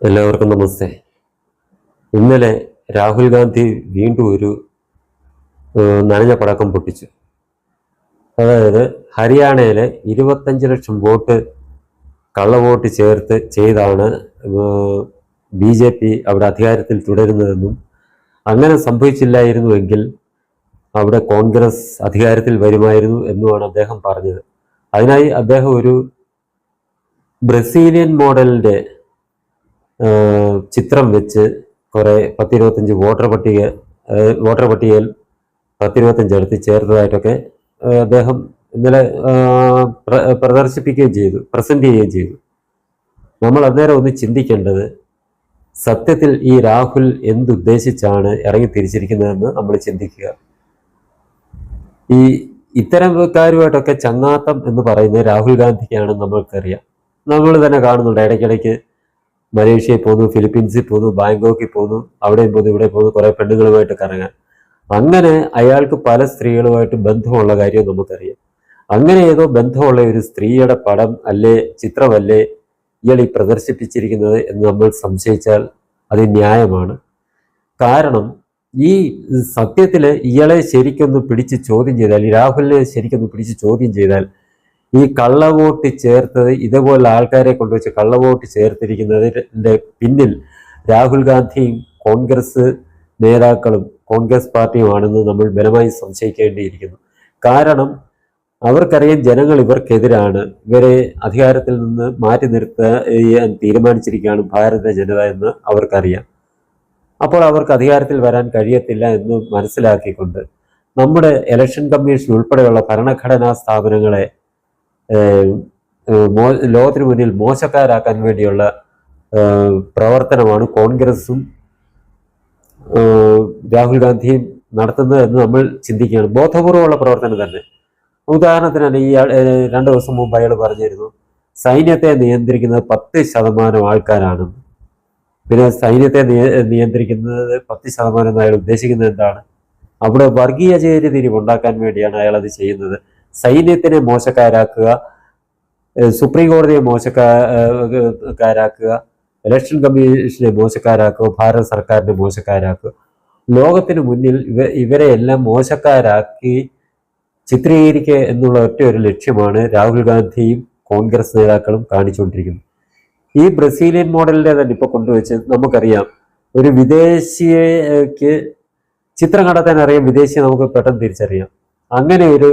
എല്ലാവർക്കും നമസ്തേ. ഇന്നലെ രാഹുൽ ഗാന്ധി വീണ്ടും ഒരു നനഞ്ഞ പടക്കം പൊട്ടിച്ചു. അതായത് ഹരിയാനയിലെ ഇരുപത്തഞ്ച് ലക്ഷം വോട്ട് കള്ളവോട്ട് ചേർത്ത് ചെയ്താണ് ബി ജെ പി അവിടെ അധികാരത്തിൽ തുടരുന്നതെന്നും അങ്ങനെ സംഭവിച്ചില്ലായിരുന്നുവെങ്കിൽ അവിടെ കോൺഗ്രസ് അധികാരത്തിൽ വരുമായിരുന്നു എന്നുമാണ് അദ്ദേഹം പറഞ്ഞത്. അതിനായി അദ്ദേഹം ഒരു ബ്രസീലിയൻ മോഡലിന്റെ ഏഹ് ചിത്രം വെച്ച് കുറെ പത്തിരുപത്തഞ്ച് വോട്ടർ പട്ടിക വോട്ടർ പട്ടികയിൽ പത്തിരുപത്തഞ്ച് എടുത്ത് ചേർത്തതായിട്ടൊക്കെ അദ്ദേഹം ഇന്നലെ പ്രദർശിപ്പിക്കുകയും ചെയ്തു പ്രസന്റ് ചെയ്യുകയും ചെയ്തു. നമ്മൾ അന്നേരം ഒന്ന് ചിന്തിക്കേണ്ടത് സത്യത്തിൽ ഈ രാഹുൽ എന്തുദ്ദേശിച്ചാണ് ഇറങ്ങി തിരിച്ചിരിക്കുന്നതെന്ന് നമ്മൾ ചിന്തിക്കുക. ഈ ഇത്തരക്കാരുമായിട്ടൊക്കെ ചങ്ങാത്തം എന്ന് പറയുന്നത് രാഹുൽ ഗാന്ധിക്കാണെന്ന് നമ്മൾക്കറിയാം. നമ്മൾ തന്നെ കാണുന്നുണ്ട് ഇടയ്ക്കിടയ്ക്ക് മലേഷ്യയിൽ പോന്നു ഫിലിപ്പീൻസിൽ പോന്നു ബാങ്കോക്കിൽ പോന്നു അവിടെയും പോന്നു ഇവിടെ പോന്നു കുറെ പെണ്ണുങ്ങളുമായിട്ട് കറങ്ങാൻ. അങ്ങനെ അയാൾക്ക് പല സ്ത്രീകളുമായിട്ട് ബന്ധമുള്ള കാര്യം നമുക്കറിയാം. അങ്ങനെ ഏതോ ബന്ധമുള്ള ഒരു സ്ത്രീയുടെ പടം അല്ലേ ചിത്രമല്ലേ ഇയാൾ ഈ പ്രദർശിപ്പിച്ചിരിക്കുന്നത് എന്ന് നമ്മൾ സംശയിച്ചാൽ അത് ന്യായമാണ്. കാരണം ഈ സത്യത്തിൽ ഇയാളെ ശരിക്കൊന്ന് പിടിച്ച് ചോദ്യം ചെയ്താൽ രാഹുലിനെ ശരിക്കൊന്ന് പിടിച്ച് ചോദ്യം ചെയ്താൽ ഈ കള്ളവോട്ട് ചേർത്തത് ഇതുപോലുള്ള ആൾക്കാരെ കൊണ്ടുവച്ച് കള്ളവോട്ട് ചേർത്തിരിക്കുന്നതിന്റെ പിന്നിൽ രാഹുൽ ഗാന്ധിയും കോൺഗ്രസ് നേതാക്കളും കോൺഗ്രസ് പാർട്ടിയുമാണെന്ന് നമ്മൾ ബലമായി സംശയിക്കേണ്ടിയിരിക്കുന്നു. കാരണം അവർക്കറിയാം ജനങ്ങൾ ഇവർക്കെതിരാണ്. ഇവരെ അധികാരത്തിൽ നിന്ന് മാറ്റി നിർത്താൻ തീരുമാനിച്ചിരിക്കുകയാണ് ഭാരത ജനത എന്ന് അവർക്കറിയാം. അപ്പോൾ അവർക്ക് അധികാരത്തിൽ വരാൻ കഴിയത്തില്ല എന്ന് മനസ്സിലാക്കിക്കൊണ്ട് നമ്മുടെ ഇലക്ഷൻ കമ്മീഷൻ ഉൾപ്പെടെയുള്ള ഭരണഘടനാ സ്ഥാപനങ്ങളെ ലോകത്തിന് മുന്നിൽ മോശക്കാരാക്കാൻ വേണ്ടിയുള്ള പ്രവർത്തനമാണ് കോൺഗ്രസും രാഹുൽ ഗാന്ധിയും നടത്തുന്നത് എന്ന് നമ്മൾ ചിന്തിക്കുകയാണ്. ബോധപൂർവമുള്ള പ്രവർത്തനം തന്നെ. ഉദാഹരണത്തിനാണ് ഈ രണ്ടു ദിവസം മുമ്പ് അയാൾ പറഞ്ഞിരുന്നു സൈന്യത്തെ നിയന്ത്രിക്കുന്നത് പത്ത് ശതമാനം ആൾക്കാരാണെന്ന് പിന്നെ സൈന്യത്തെ നിയന്ത്രിക്കുന്നത് പത്ത് ശതമാനം എന്ന് അയാൾ ഉദ്ദേശിക്കുന്നത് എന്താണ്? അവിടെ വർഗീയ ചേരിതിരിവ് ഉണ്ടാക്കാൻ വേണ്ടിയാണ് അയാൾ അത് ചെയ്യുന്നത്. സൈന്യത്തിനെ മോശക്കാരാക്കുക സുപ്രീം കോടതിയെ മോശക്കാരാക്കുക ഇലക്ഷൻ കമ്മീഷനെ മോശക്കാരാക്കുക ഭാരത സർക്കാരിനെ മോശക്കാരാക്കുക. ലോകത്തിന് മുന്നിൽ ഇവ ഇവരെ എല്ലാം മോശക്കാരാക്കി ചിത്രീകരിക്കുക എന്നുള്ള ഒറ്റ ഒരു ലക്ഷ്യമാണ് രാഹുൽ ഗാന്ധിയും കോൺഗ്രസ് നേതാക്കളും കാണിച്ചുകൊണ്ടിരിക്കുന്നത്. ഈ ബ്രസീലിയൻ മോഡലിനെ തന്നെ ഇപ്പൊ കൊണ്ടുവച്ച് നമുക്കറിയാം ഒരു വിദേശിയക്ക് ചിത്രം കണ്ടെത്താൻ അറിയാം വിദേശിയെ നമുക്ക് പെട്ടെന്ന് തിരിച്ചറിയാം. അങ്ങനെ ഒരു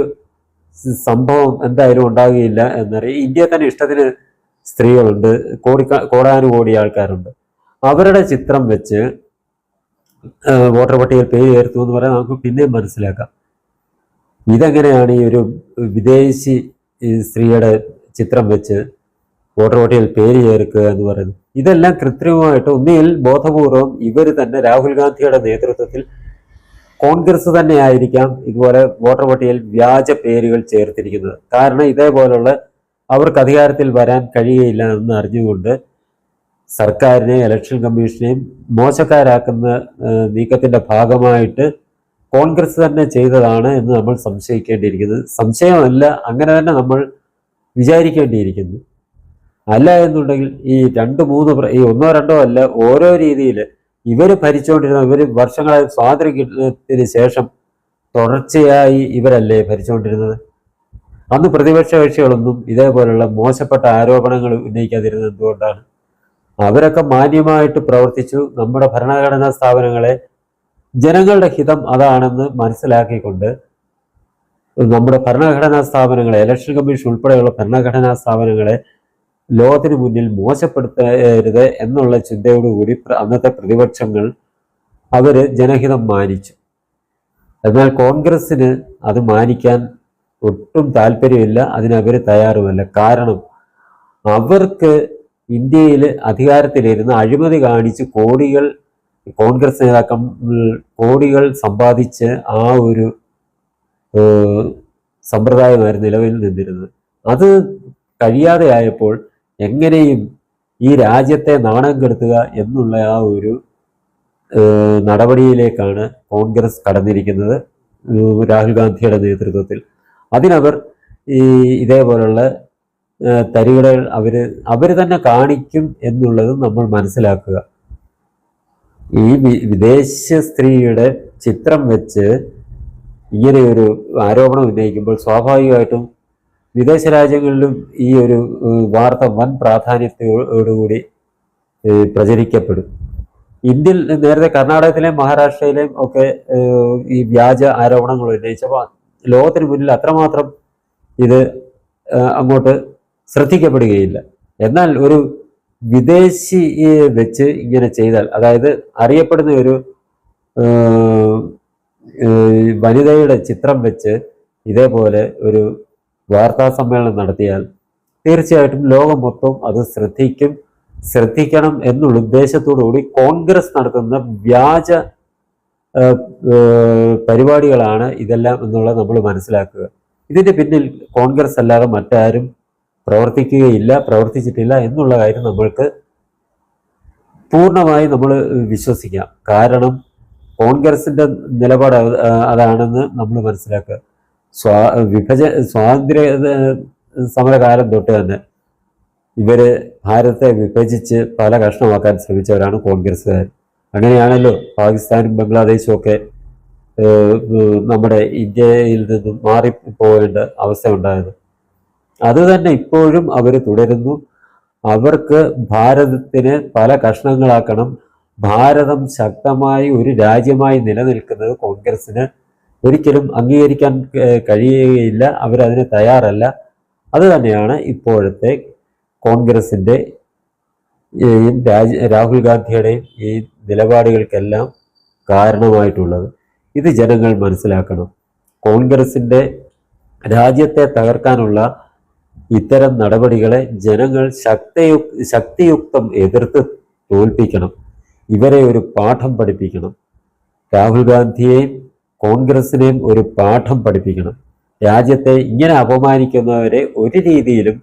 സംഭവം എന്തായാലും ഉണ്ടാകുകയില്ല എന്നറിയാം ഇന്ത്യ തന്നെ ഇഷ്ടത്തിന് സ്ത്രീകളുണ്ട്. കോടി കോടാനുകോടി ആൾക്കാരുണ്ട്. അവരുടെ ചിത്രം വെച്ച് വോട്ടർ പട്ടികയിൽ പേര് ചേർത്തു എന്ന് പറയാൻ നമുക്ക് പിന്നെയും മനസ്സിലാക്കാം. ഇതെങ്ങനെയാണ് ഈ ഒരു വിദേശി സ്ത്രീയുടെ ചിത്രം വെച്ച് വോട്ടർ പട്ടികയിൽ പേര് ചേർക്കുക എന്ന് പറയുന്നത്? ഇതെല്ലാം കൃത്രിമമായിട്ട് ഒന്നിൽ ബോധപൂർവം ഇവർ തന്നെ രാഹുൽ ഗാന്ധിയുടെ നേതൃത്വത്തിൽ കോൺഗ്രസ് തന്നെ ആയിരിക്കാം ഇതുപോലെ വോട്ടർ പട്ടികയിൽ വ്യാജ പേരുകൾ ചേർത്തിരിക്കുന്നത്. കാരണം ഇതേപോലുള്ള അവർക്ക് അധികാരത്തിൽ വരാൻ കഴിയുകയില്ല എന്ന് അറിഞ്ഞുകൊണ്ട് സർക്കാരിനെ ഇലക്ഷൻ കമ്മീഷനെയും മോശക്കാരാക്കുന്ന നീക്കത്തിന്റെ ഭാഗമായിട്ട് കോൺഗ്രസ് തന്നെ ചെയ്തതാണ് എന്ന് നമ്മൾ സംശയിക്കേണ്ടിയിരിക്കുന്നത് സംശയമല്ല അങ്ങനെ തന്നെ നമ്മൾ വിചാരിക്കേണ്ടിയിരിക്കുന്നു. അല്ല എന്നുണ്ടെങ്കിൽ ഈ രണ്ട് മൂന്ന് ഈ ഒന്നോ രണ്ടോ അല്ല ഓരോ രീതിയിൽ ഇവർ ഭരിച്ചുകൊണ്ടിരുന്ന ഇവർ വർഷങ്ങളായി സ്വാതന്ത്ര്യത്തിന് ശേഷം തുടർച്ചയായി ഇവരല്ലേ ഭരിച്ചുകൊണ്ടിരുന്നത് അന്ന് പ്രതിപക്ഷ കക്ഷികളൊന്നും ഇതേപോലുള്ള മോശപ്പെട്ട ആരോപണങ്ങൾ ഉന്നയിക്കാതിരുന്നത് എന്തുകൊണ്ടാണ്? അവരൊക്കെ മാന്യമായിട്ട് പ്രവർത്തിച്ചു. നമ്മുടെ ഭരണഘടനാ സ്ഥാപനങ്ങളെ ജനങ്ങളുടെ ഹിതം അതാണെന്ന് മനസ്സിലാക്കിക്കൊണ്ട് നമ്മുടെ ഭരണഘടനാ സ്ഥാപനങ്ങളെ ഇലക്ഷൻ കമ്മീഷൻ ഉൾപ്പെടെയുള്ള ഭരണഘടനാ സ്ഥാപനങ്ങളെ ലോകത്തിന് മുന്നിൽ മോശപ്പെടുത്തരുത് എന്നുള്ള ചിന്തയോടുകൂടി അന്നത്തെ പ്രതിപക്ഷങ്ങൾ അവർ ജനഹിതം മാനിച്ചു. എന്നാൽ കോൺഗ്രസിന് അത് മാനിക്കാൻ ഒട്ടും താല്പര്യമില്ല അതിനവർ തയ്യാറുമല്ല. കാരണം അവർക്ക് ഇന്ത്യയിൽ അധികാരത്തിലിരുന്ന് അഴിമതി കാണിച്ച് കോടികൾ കോൺഗ്രസ് നേതാക്കൾ കോടികൾ സമ്പാദിച്ച് ആ ഒരു സമ്പ്രദായമായിരുന്നു നിലവിൽ നിന്നിരുന്നത്. അത് കഴിയാതെ ആയപ്പോൾ എങ്ങനെയും ഈ രാജ്യത്തെ നാണം കെടുത്തുക എന്നുള്ള ആ ഒരു നടപടിയിലേക്കാണ് കോൺഗ്രസ് കടന്നിരിക്കുന്നത് രാഹുൽ ഗാന്ധിയുടെ നേതൃത്വത്തിൽ. അതിനവർ ഈ ഇതേപോലുള്ള തരികടകൾ അവർ അവർ തന്നെ കാണിക്കും എന്നുള്ളത് നമ്മൾ മനസ്സിലാക്കുക. ഈ വിദേശ സ്ത്രീയുടെ ചിത്രം വെച്ച് ഇങ്ങനെയൊരു ആരോപണം ഉന്നയിക്കുമ്പോൾ സ്വാഭാവികമായിട്ടും വിദേശ രാജ്യങ്ങളിലും ഈ ഒരു വാർത്ത വൻ പ്രാധാന്യത്തോടുകൂടി പ്രചരിക്കപ്പെടും. ഇന്ത്യയിൽ നേരത്തെ കർണാടകത്തിലെയും മഹാരാഷ്ട്രയിലെയും ഒക്കെ ഈ വ്യാജ ആരോപണങ്ങൾ ഉന്നയിച്ചപ്പോൾ ലോകത്തിന് മുന്നിൽ അത്രമാത്രം ഇത് അങ്ങോട്ട് ശ്രദ്ധിക്കപ്പെടുകയില്ല. എന്നാൽ ഒരു വിദേശിയെ വെച്ച് ഇങ്ങനെ ചെയ്താൽ അതായത് അറിയപ്പെടുന്ന ഒരു വനിതയുടെ ചിത്രം വെച്ച് ഇതേപോലെ ഒരു വാർത്താ സമ്മേളനം നടത്തിയാൽ തീർച്ചയായിട്ടും ലോകം മൊത്തം അത് ശ്രദ്ധിക്കും ശ്രദ്ധിക്കണം എന്നുള്ള ഉദ്ദേശത്തോടുകൂടി കോൺഗ്രസ് നടത്തുന്ന വ്യാജ പരിപാടികളാണ് ഇതെല്ലാം എന്നുള്ളത് നമ്മൾ മനസ്സിലാക്കുക. ഇതിന്റെ പിന്നിൽ കോൺഗ്രസ് അല്ലാതെ മറ്റാരും പ്രവർത്തിക്കുകയില്ല പ്രവർത്തിച്ചിട്ടില്ല എന്നുള്ള കാര്യം നമ്മൾക്ക് പൂർണമായി നമ്മൾ വിശ്വസിക്കാം. കാരണം കോൺഗ്രസിന്റെ നിലപാട് അത് അതാണെന്ന് നമ്മൾ മനസ്സിലാക്കുക. സ്വാ വിഭജ സ്വാതന്ത്ര്യ സമരകാലം തൊട്ട് തന്നെ ഇവർ ഭാരതത്തെ വിഭജിച്ച് പല കഷ്ണമാക്കാൻ ശ്രമിച്ചവരാണ് കോൺഗ്രസ്സുകാർ. അങ്ങനെയാണല്ലോ പാകിസ്ഥാനും ബംഗ്ലാദേശും ഒക്കെ നമ്മുടെ ഇന്ത്യയിൽ നിന്നും മാറിപ്പോകേണ്ട അവസ്ഥ ഉണ്ടായത്. അത് തന്നെ ഇപ്പോഴും അവർ തുടരുന്നു. അവർക്ക് ഭാരതത്തിനെ പല കഷ്ണങ്ങളാക്കണം. ഭാരതം ശക്തമായി ഒരു രാജ്യമായി നിലനിൽക്കുന്നത് കോൺഗ്രസിന് ഒരിക്കലും അംഗീകരിക്കാൻ കഴിയുകയില്ല. അവരതിന് തയ്യാറല്ല. അതുതന്നെയാണ് ഇപ്പോഴത്തെ കോൺഗ്രസിന്റെ രാജ രാഹുൽ ഗാന്ധിയുടെയും ഈ നിലപാടുകൾക്കെല്ലാം കാരണമായിട്ടുള്ളത്. ഇത് ജനങ്ങൾ മനസ്സിലാക്കണം. കോൺഗ്രസിന്റെ രാജ്യത്തെ തകർക്കാനുള്ള ഇത്തരം നടപടികളെ ജനങ്ങൾ ശക്തിയു ശക്തിയുക്തം എതിർത്ത് തോൽപ്പിക്കണം. ഇവരെ ഒരു പാഠം പഠിപ്പിക്കണം. രാഹുൽ ഗാന്ധിയെയും കോൺഗ്രസിനെയും ഒരു പാഠം പഠിപ്പിക്കണം. രാജ്യത്തെ ഇങ്ങനെ അപമാനിക്കുന്നവരെ ഒരു രീതിയിലും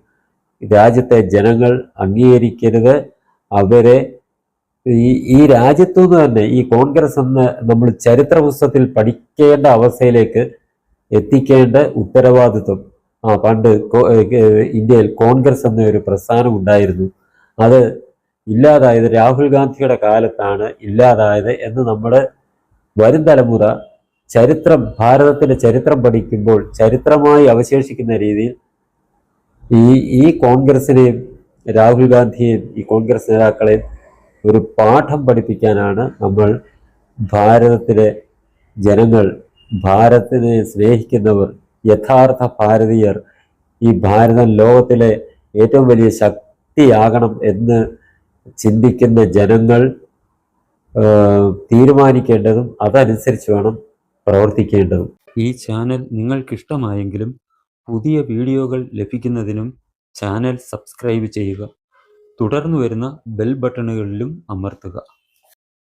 രാജ്യത്തെ ജനങ്ങൾ അംഗീകരിക്കരുത്. അവരെ ഈ ഈ രാജ്യത്തു നിന്ന് തന്നെ ഈ കോൺഗ്രസ് എന്ന് നമ്മൾ ചരിത്ര പുസ്തകത്തിൽ പഠിക്കേണ്ട അവസ്ഥയിലേക്ക് എത്തിക്കേണ്ട ഉത്തരവാദിത്വം. ആ പണ്ട് ഇന്ത്യയിൽ കോൺഗ്രസ് എന്ന ഒരു പ്രസ്ഥാനം ഉണ്ടായിരുന്നു. അത് ഇല്ലാതായത് രാഹുൽ ഗാന്ധിയുടെ കാലത്താണ് ഇല്ലാതായത് എന്ന് നമ്മൾ വരും തലമുറ ചരിത്രം ഭാരതത്തിന്റെ ചരിത്രം പഠിക്കുമ്പോൾ ചരിത്രമായി അവശേഷിക്കുന്ന രീതിയിൽ ഈ ഈ കോൺഗ്രസിനെയും രാഹുൽ ഗാന്ധിയെയും ഈ കോൺഗ്രസ് നേതാക്കളെയും ഒരു പാഠം പഠിപ്പിക്കാനാണ് നമ്മൾ ഭാരതത്തിലെ ജനങ്ങൾ ഭാരതത്തിനെ സ്നേഹിക്കുന്നവർ യഥാർത്ഥ ഭാരതീയർ ഈ ഭാരതം ലോകത്തിലെ ഏറ്റവും വലിയ ശക്തിയാകണം എന്ന് ചിന്തിക്കുന്ന ജനങ്ങൾ തീരുമാനിക്കേണ്ടതും അതനുസരിച്ച് വേണം പ്രവർത്തിക്കേണ്ടതും. ഈ ചാനൽ നിങ്ങൾക്കിഷ്ടമായെങ്കിലും പുതിയ വീഡിയോകൾ ലഭിക്കുന്നതിനും ചാനൽ സബ്സ്ക്രൈബ് ചെയ്യുക. തുടർന്നു വരുന്ന ബെൽ ബട്ടണുകളിലും അമർത്തുക.